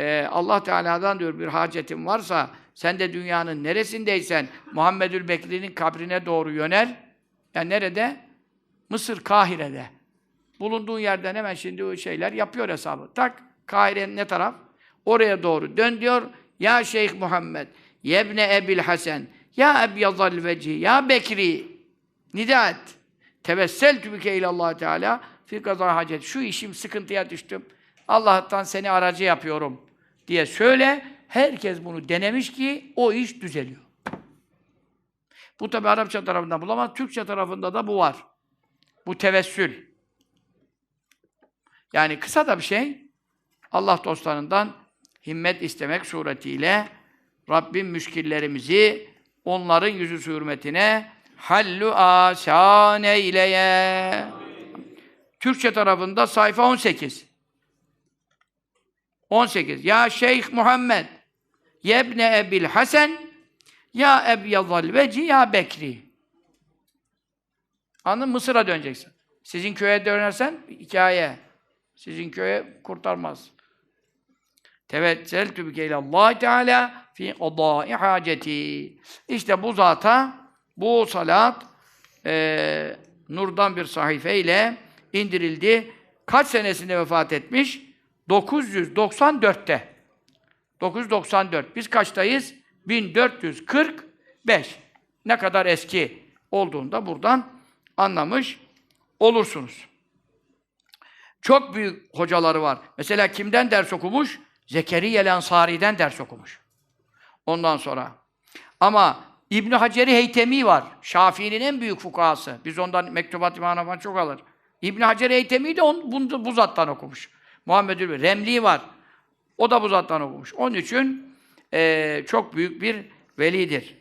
e, Allah Teala'dan diyor bir hacetin varsa sen de dünyanın neresindeysen Muhammedül Bekri'nin kabrine doğru yönel. Yani nerede? Mısır, Kahire'de. Bulunduğun yerden hemen şimdi o şeyler yapıyor hesabı. Tak, Kahire'nin ne taraf? Oraya doğru dön diyor. Ya Şeyh Muhammed, yebne Ebil Hasan, ya Ebyazal Veci, ya Bekri. Nida et. Tevesseltü bike ilallah Teala fi kaza hacet. Şu işim sıkıntıya düştüm. Allah'tan seni aracı yapıyorum diye söyle. Herkes bunu denemiş ki o iş düzeliyor. Bu tabi Arapça tarafında bulamaz. Türkçe tarafında da bu var. Bu tevessül. Yani kısa da bir şey. Allah dostlarından himmet istemek suretiyle Rabbim müşkillerimizi onların yüzü hürmetine hallu asan eyleye. Türkçe tarafında sayfa 18. 18. Ya Şeyh Muhammed Yebne Ebil Hasan Ya Ebyazal Veci Ya Bekri Anladın mı? Mısır'a döneceksin. Sizin köye dönersen hikaye. Sizin köye kurtarmaz. Tevesseltü bike Allah Teala fi qadâi haceti. İşte bu zata bu salat e, nurdan bir sahifeyle indirildi. Kaç senesinde vefat etmiş? 994'te. 994. Biz kaçtayız? 1445. Ne kadar eski olduğunda buradan anlamış olursunuz. Çok büyük hocaları var. Mesela kimden ders okumuş? Zekeriya Ensari'den ders okumuş. Ondan sonra. Ama İbn Haceri Heytemi var. Şafii'nin en büyük fukahası. Biz ondan mektubat imana falan çok alır. İbn Hacer Heytemi de on, bunu, bu zattan okumuş. Muhammed Ülvi. Remli var. O da bu zattan okumuş. Onun için eee, çok büyük bir velidir.